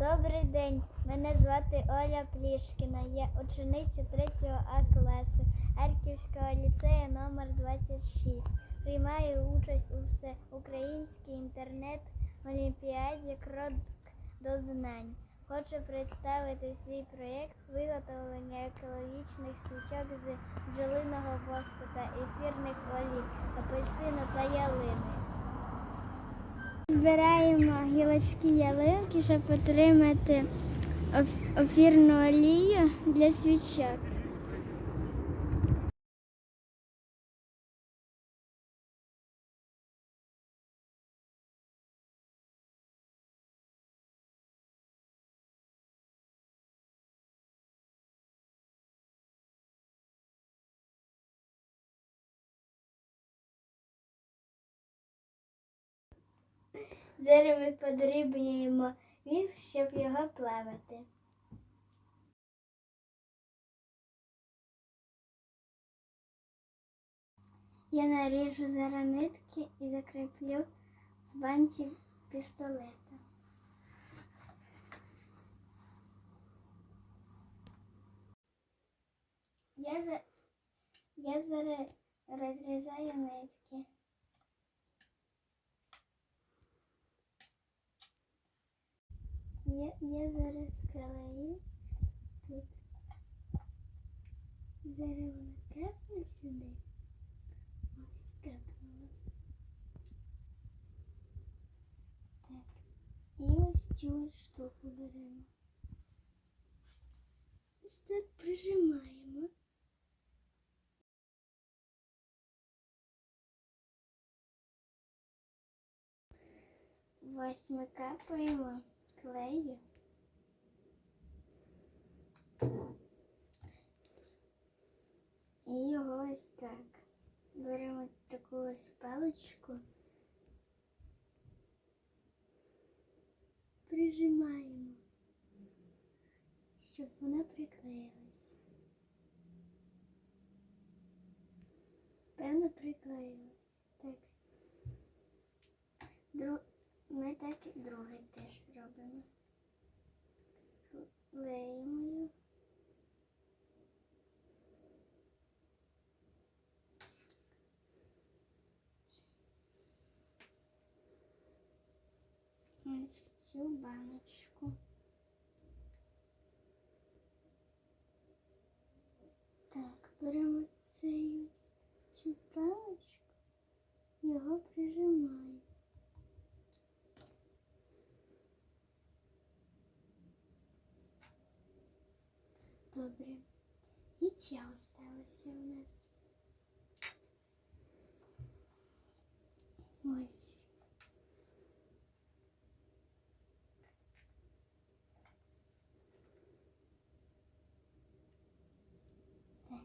Добрий день, мене звати Оля Плішкіна. Я учениця 3 А класу Харківського ліцею номер 26. Приймаю участь у всеукраїнській інтернет-олімпіаді Крок до знань. Хочу представити свій проєкт виготовлення екологічних свічок з бджолиного воску та ефірних олій, апельсину та ялини. Збираємо гілочки ялинки, щоб отримати офірну олію для свічок. Зараз ми подрібнюємо віск, щоб його плавати. Я наріжу зараз нитки і закріплю в банці пістолета. Я, за... я зараз розрізаю нитки. Я, я зараз клею тут. Зараз вона капне сюди. Ось капнула. Так. І ось цю ось штуку беремо. Ось так прижимаємо. Ось ми капаємо Клею. І його ось так. Беремо таку ось паличку. Прижимаємо, щоб вона приклеїлась. Певно приклеїлась. Так. Дру... Ми так і другий теж робимо. Клеїмо його. Ось в цю баночку. Так, беремо цей цю паличку, його прижимаємо. Добре. І ця осталася у нас. Ось. Так.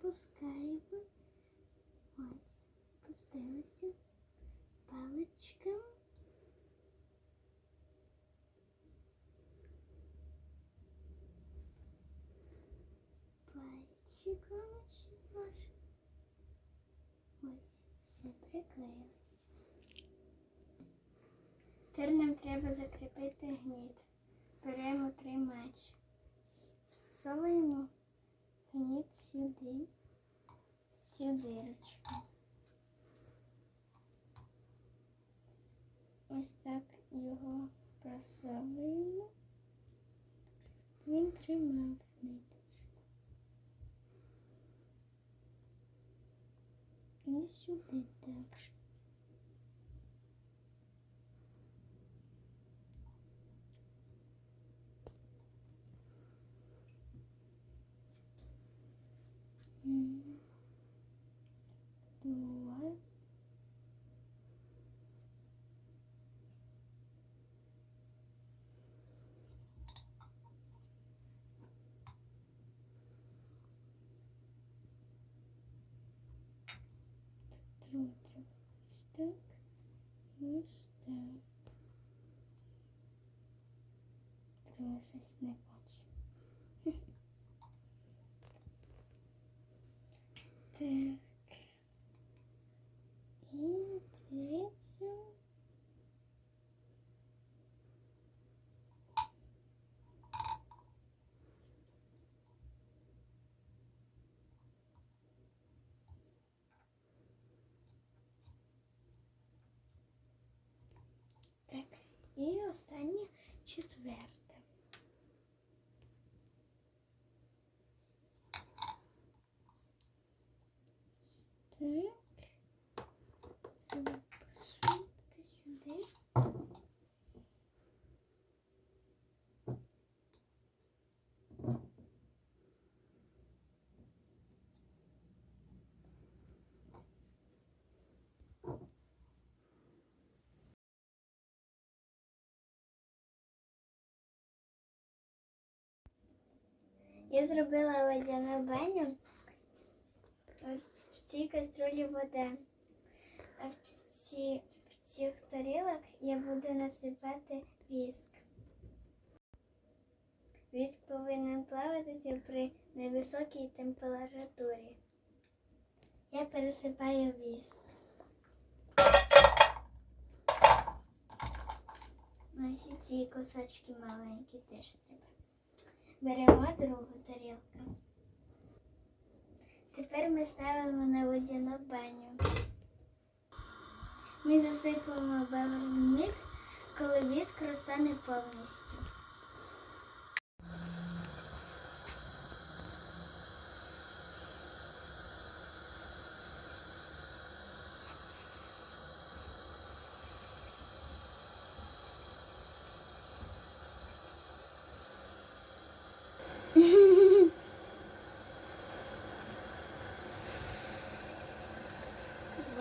Пускаємо. Ось. Пустилася. Паличка. Тепер нам треба закріпити гніт. Беремо тримач. Засовуємо гніт сюди, в цю дирочку. Ось так його просовуємо. Він тримав ниточку. І сюди також. Друге треба ось так. І ось так. Друге щось не бачу. Так. І третю. І останнє четверте. Так. Треба посунути сюди. Я зробила водяну баню. В цій каструлі вода. А в, ці, в цих тарілок я буду насипати віск. Віск повинен плаватися при невисокій температурі. Я пересипаю віск. Ось ці кусочки маленькі теж треба. Беремо другу тарілку. Тепер ми ставимо на водяну баню. Ми засипаємо барвник, коли віск розтане повністю.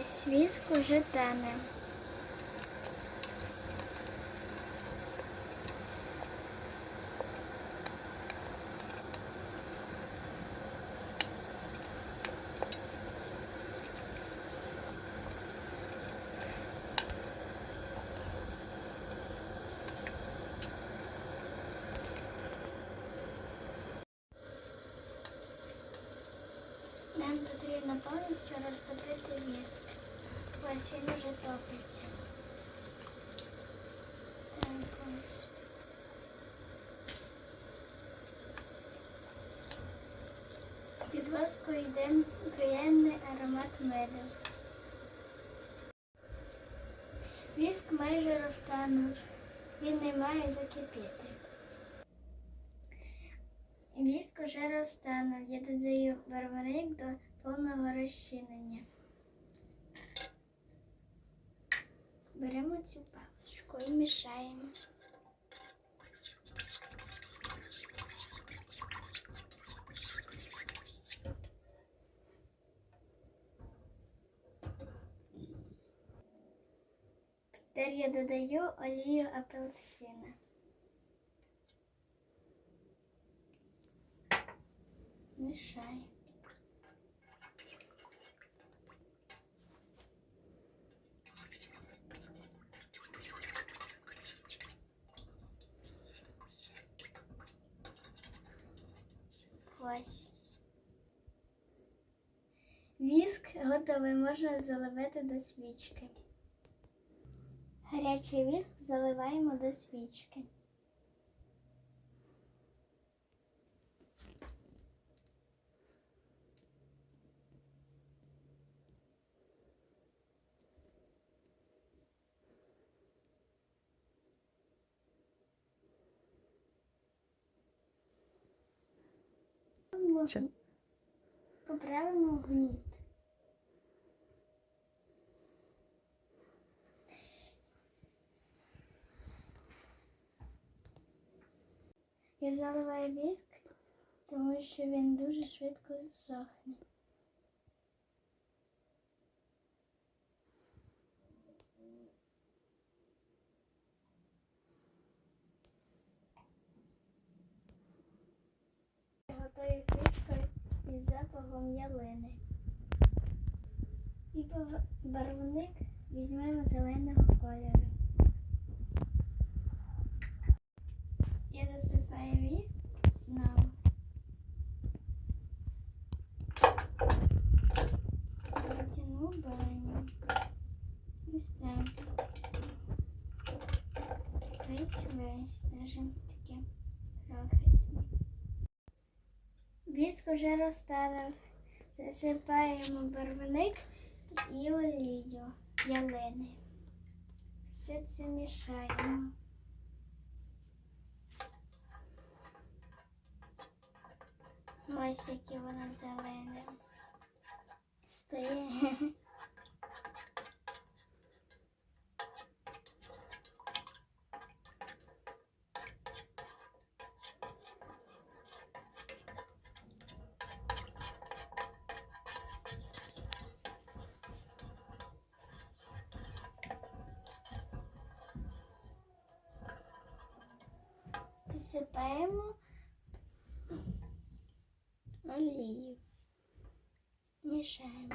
Ось уже тане. Нам потрібно повністю розтопити віск. Ось він уже топиться. Так, ось. Під воску йде приємний аромат меду. Віск майже розтанув. Він не має закипіти. Віск уже розтанув. Я додаю барвник до повного розчинення. Беремо цю паличку і мішаємо. Тепер я додаю олію апельсина. Мішаю. Ось. Віск готовий, можна заливати до свічки. Гарячий віск заливаємо до свічки. Чи- Поправимо гніт. Я заливаю віск, тому що він дуже швидко сохне. Запахом ялини. І барвник візьмемо зеленого кольору. Я засипаю віск знову. Затяну баню. Ось так. Весь весь, даже таке крохотне вже розставив. Засипаємо барвник і олію ялини. Все це мішаємо. Ось яке воно зелене. Стає. Засипаємо олію. Мішаємо.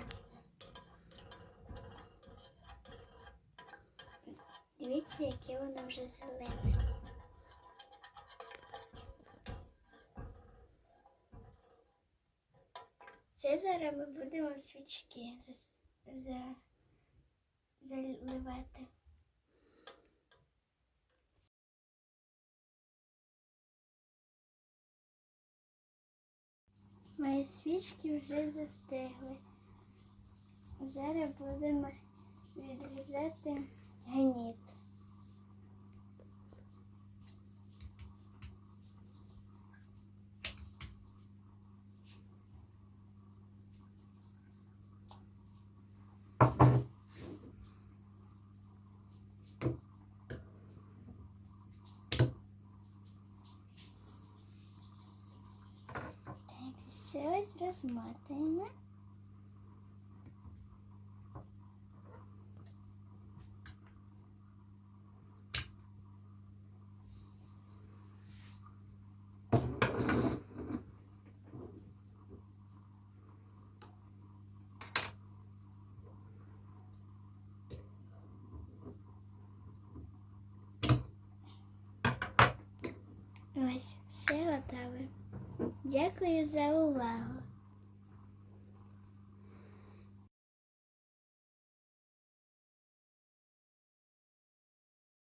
Дивіться, яке воно вже зелене. Це зараз ми будемо свічки заливати. Мої свічки вже застигли. Зараз будемо відрізати гніт. Так, все ось розмотаємо. Ось, все готове. Дякую за увагу.